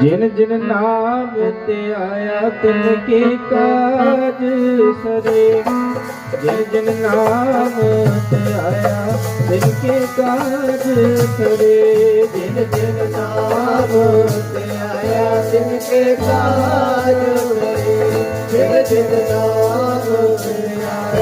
ਜਿਨ ਜਿਨ ਨਾਮ ਤੇ ਆਇਆ ਤਿਨ ਕੇ ਕਾਜ ਸਰੇ। ਜਿਨ ਜਿਨ ਨਾਮ ਤੇ ਆਇਆ ਤਿਨ ਕੇ ਕਾਜ ਸਰੇ। ਜਿਨ ਜਿਨ ਨਾਮ ਤੇ ਆਇਆ ਤਿਨ ਕੇ ਕਾਜ ਸਰੇ। ਜਿਨ ਜਿਨ ਨਾਮ ਤੇ ਆਇਆ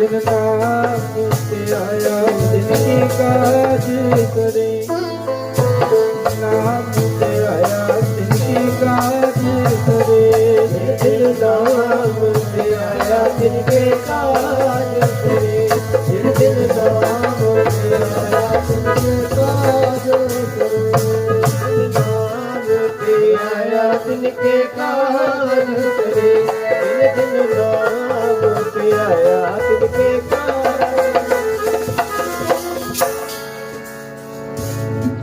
ਜਿਨ ਨਾਮ ਉਤੇ ਆਇਆ ਤਿਨ ਕੀ ਕਾਜ ਕਰੇ। ਨਾਮ ਉਤੇ ਆਇਆ ਤਿਨ ਕੀ ਕਾਜ ਕਰੇ। ਜਿਨ ਨਾਮ ਉਤੇ ਆਇਆ ਤਿਨ ਕੀ ਕਾਜ ਕਰੇ। ਜਿਨ ਦਿਨ ਨਾਮ ਉਤੇ ਆਇਆ ਤਿਨ ਕੀ ਕਾਜ ਕਰੇ। ਨਾਮ ਉਤੇ ਆਇਆ ਤਿਨ ਕੀ ਕਾਜ ਕਰੇ। ਦਿਨ ਦਿਨ ਨਾਮ ਉਤੇ ਆਇਆ